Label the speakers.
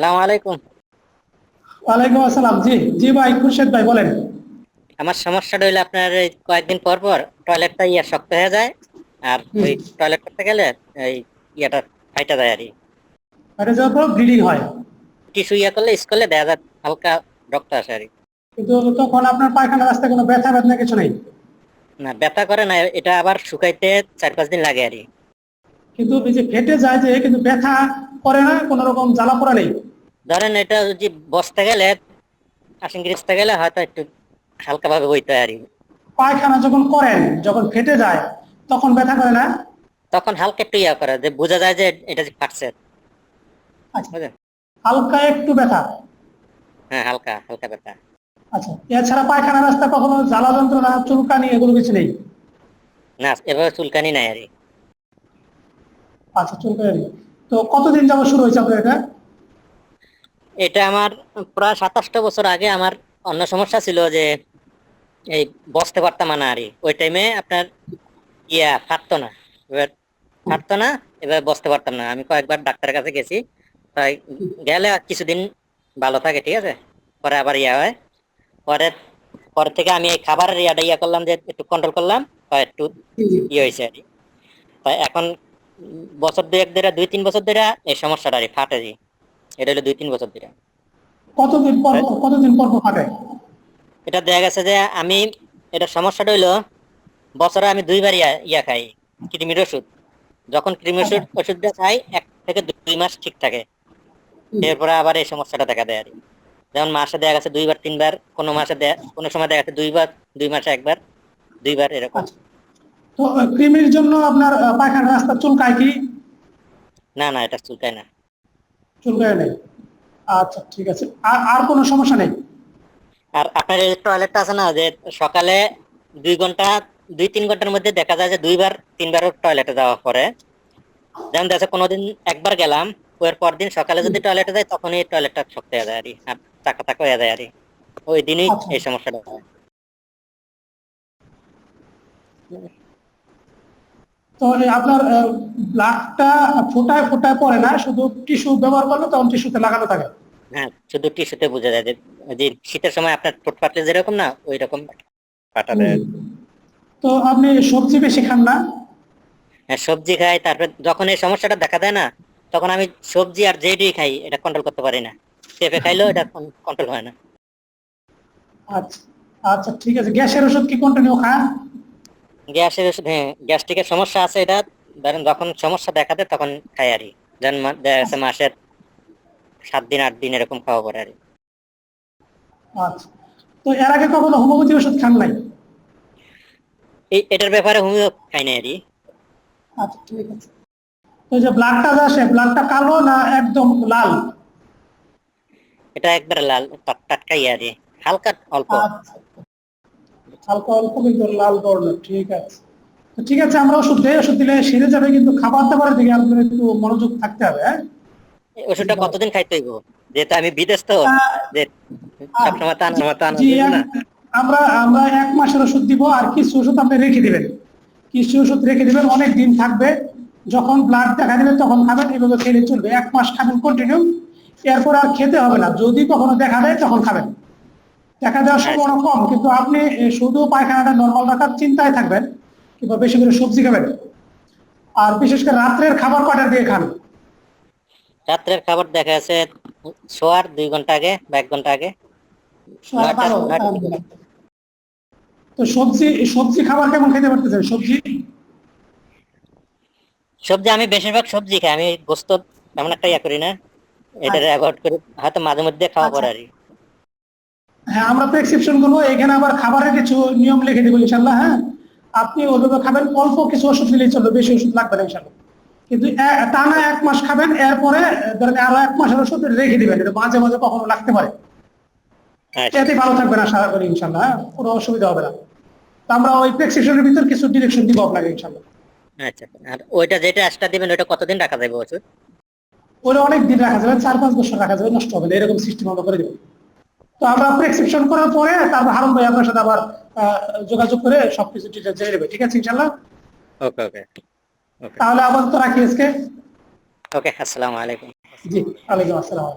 Speaker 1: আসসালামু আলাইকুম।
Speaker 2: ওয়ালাইকুম আসসালাম। জি জি ভাই খুরশেদ ভাই বলেন।
Speaker 1: আমার সমস্যাটা হইল আপনার এই কয়েকদিন পর পর টয়লেটটা ইয়া শক্ত হয়ে যায় আর ওই টয়লেট করতে গেলে এই ইয়াটা ফাইটা যায় আর
Speaker 2: এটা যাওয়ার পর ব্লিডিং হয়।
Speaker 1: টিস্যু ইয়া করলে দেখা যায় হালকা রক্ত আসে আর
Speaker 2: কিন্তু তখন আপনার পায়খানা রাস্তায় কোনো ব্যথা বেদনা কিছু নেই?
Speaker 1: না ব্যথা করে না এটা আবার শুকাইতে চার পাঁচ দিন লাগে আর
Speaker 2: কিন্তু এই যে ফেটে যায় যে কিন্তু ব্যথা করে না কোনো রকম জ্বালা পোড়া নেই?
Speaker 1: ধরেন এটা যদি বসতে গেলে আসেন গিরিস্তে গেলে হয়তো একটু হালকা ভাবে বইতে আর
Speaker 2: পায়খানা যখন করেন যখন ফেটে যায় তখন ব্যথা করে না?
Speaker 1: তখন হালকা একটু ইয়া করে যে বোঝা যায় যে এটা যে ফাটছে।
Speaker 2: আচ্ছা। হালকা একটু ব্যথা?
Speaker 1: হ্যাঁ হালকা হালকা ব্যথা।
Speaker 2: আচ্ছা এছাড়া পায়খানা রাস্তা কখনো জ্বালা যন্ত্রণা চুলকানি এগুলো কিছু নেই?
Speaker 1: না এভাবে চুলকানি নাই আর
Speaker 2: আচ্ছা চুলকানি। তো কতদিন যাব শুরু হয়েছে আপনার এটা?
Speaker 1: এটা আমার প্রায় সাতাশটা বছর আগে আমার অন্য সমস্যা ছিল যে এই বসতে পারতাম না আর ওই টাইমে আপনার ইয়া ফাটতো না। এবার ফাটতো না, এবার বসতে পারতাম না। আমি কয়েকবার ডাক্তারের কাছে গেছি। তাই গেলে কিছুদিন ভালো থাকে, ঠিক আছে? পরে আবার ইয়া হয়। পরে পরে থেকে আমি এই খাবারের ইয়াটা ইয়া করলাম যে একটু কন্ট্রোল করলাম একটু ইয়ে হয়েছে আর এখন বছর দুই এক ধরে দুই তিন বছর ধরে এই সমস্যাটা আর ফাটে এটা হলো দুই তিন বছর ধরে।
Speaker 2: কতদিন পর পর- কতদিন পর ফাটে
Speaker 1: এটা দেখা গেছে যে আমি এটা সমস্যাটা হইল বছরে আমি দুইবার ইয়া ইয়া খাই কৃমির ওষুধ। যখন কৃমির ওষুধ ওষুধটা খাই এক থেকে দুই মাস ঠিক থাকে। এরপরে আবার এই সমস্যাটা দেখা দেয় আর কি। যেমন মাসে দেখা গেছে দুইবার তিনবার কোনো মাসে দেয়া কোনো সময় দেখা গেছে দুইবার দুই মাসে একবার দুইবার এরকম।
Speaker 2: আচ্ছা। তো কৃমির জন্য আপনার আহ, পায়খানা রাস্তা চুলকায় কি?
Speaker 1: না না এটা চুলকায় না।
Speaker 2: চুলকায় নেই। আচ্ছা ঠিক আছে। আর আর কোনো সমস্যা নেই?
Speaker 1: আর আপনার এই টয়লেটটা আছে না যে সকালে দুই ঘণ্টা দুই তিন ঘণ্টার মধ্যে দেখা যায় যে দুইবার তিনবার টয়লেটে যাওয়া পরে যেমন দেখা কোনোদিন একবার গেলাম ওর পর দিন সকালে যদি টয়লেটে যাই তখনই টয়লেটটা শক্ত হয়ে যায় আর আর চাকা চাকা হয়ে যায় আর ওই দিনই
Speaker 2: আচ্ছা।
Speaker 1: এই সমস্যাটা হয়।
Speaker 2: তো আপনার ব্লাডটা ফোটায় ফোটায় পড়ে না শুধু টিস্যু ব্যবহার করলে তখন টিস্যুতে লাগানো থাকে।
Speaker 1: হ্যাঁ শুধু টিস্যুতে বোঝা যায় যে শীতের সময় আপনার ঠোঁট ফাটলে যেরকম না ওই রকম ফাটা দেয়
Speaker 2: তো আপনি সবজি বেশি খান না?
Speaker 1: হ্যাঁ সবজি খাই তারপরে যখন এই সমস্যাটা দেখা দেয় না তখন আমি সবজি আর যেটি খাই এটা কন্ট্রোল করতে পারি না। পেঁপে খাইলেও এটা কন্ট্রোল হয় না।
Speaker 2: আচ্ছা আচ্ছা ঠিক আছে। গ্যাসের ওষুধ কি কন্টিনিউ খান?
Speaker 1: গ্যাসের ওষুধ হ্যাঁ গ্যাস্ট্রিকের সমস্যা আছে এটা ধরেন যখন সমস্যা দেখা দেয় তখন খাই আর দেখা মাসের সাত দিন আট দিন এরকম খাওয়া পড়ে আর
Speaker 2: আচ্ছা। তো এর আগে কখনো হোমিওপ্যাথি ওষুধ খান নাই?
Speaker 1: এই এটার ব্যাপারে হোমিও খাই না আর।
Speaker 2: আচ্ছা ঠিক আছে। তো যে ব্লাডটা আসে ব্লাডটা কালো না একদম লাল?
Speaker 1: এটা একবারে লাল টাট- টাটকা ইয়ে আর। হালকা অল্প।
Speaker 2: আচ্ছা। হালকা অল্প কিন্তু লাল বর্ণ ঠিক আছে। তো ঠিক আছে আমরা ওষুধ দেই ওষুধ দিলে সেরে যাবে কিন্তু খাবার দাবারের দিকে আপনার একটু মনোযোগ থাকতে হবে হ্যাঁ?
Speaker 1: ওষুধটা কতদিন খাইতে হইব? যেহেতু আমি বিদেশ তো সবসময় না
Speaker 2: আমরা আমরা এক মাসের ওষুধ দিব আর কিছু ওষুধ আপনি রেখে দিবেন। কিছু ওষুধ রেখে দিবেন অনেক দিন থাকবে। যখন ব্লাড দেখা দিবে তখন খাবেন এভাবে খেলে চলবে। এক মাস খাবেন কন্টিনিউ এরপর আর খেতে হবে না। যদি কখনো দেখা দেয় তখন খাবেন। দেখা দেওয়ার সম্ভাবনা কম কিন্তু আপনি শুধু পায়খানাটা নর্মাল রাখার চিন্তায় থাকবেন কিংবা বেশি করে সবজি খাবেন। আর বিশেষ করে রাত্রের খাবার কটার দিয়ে খান?
Speaker 1: রাত্রের খাবার দেখা যাচ্ছে শোয়ার দুই ঘণ্টা আগে বা এক ঘণ্টা আগে।
Speaker 2: তো সবজি সবজি খাবার কেমন খেতে পারতেছেন? সবজি?
Speaker 1: সবজি আমি বেশিরভাগ সবজি খাই আমি গোস্ত তেমন একটা ইয়া করি না। এটা
Speaker 2: আচ্ছা।
Speaker 1: অ্যাভয়েড করি হয়তো মাঝে মধ্যে খাওয়া পড়ে আর কি।
Speaker 2: হ্যাঁ আমরা প্রেসক্রিপশন করব। এখানে আবার খাবারের কিছু নিয়ম লিখে দেবো ইনশাল্লাহ হ্যাঁ? আপনি ওইভাবে খাবেন অল্প কিছু ওষুধ নিলেই চলবে বেশি ওষুধ লাগবে না ইনশাল্লাহ। কিন্তু টানা এক মাস খাবেন এরপরে ধরেন আরও এক মাসের ওষুধ রেখে দিবেন এটা মাঝে মাঝে কখনো লাগতে পারে।
Speaker 1: আচ্ছা।
Speaker 2: এতে ভালো থাকবেন আশা করি ইনশাল্লাহ হ্যাঁ? কোনো অসুবিধা হবে না। তো আমরা ওই প্রেসক্রিপশনের ভিতর কিছু ডিরেকশন দিব আপনাকে ইনশাল্লাহ।
Speaker 1: আচ্ছা আর ওইটা যেটা এক্সট্রা দিবেন ওইটা কতদিন রাখা যাবে ওষুধ?
Speaker 2: ওটা অনেক দিন রাখা যাবে চার পাঁচ বছর রাখা যাবে নষ্ট হবে না এরকম সিস্টেম আমরা করে দেবো। তো আমরা প্রেসক্রিপশন করার পরে তারপর হারুন ভাই আপনার সাথে আবার যোগাযোগ করে সবকিছু ডিটেলস জেনে নেবে। ঠিক আছে ইনশাআল্লাহ?
Speaker 1: ওকে ওকে ওকে
Speaker 2: তাহলে আপাতত রাখি আজকে।
Speaker 1: ওকে আসসালামু আলাইকুম।
Speaker 2: জি ওয়ালাইকুম আসসালাম।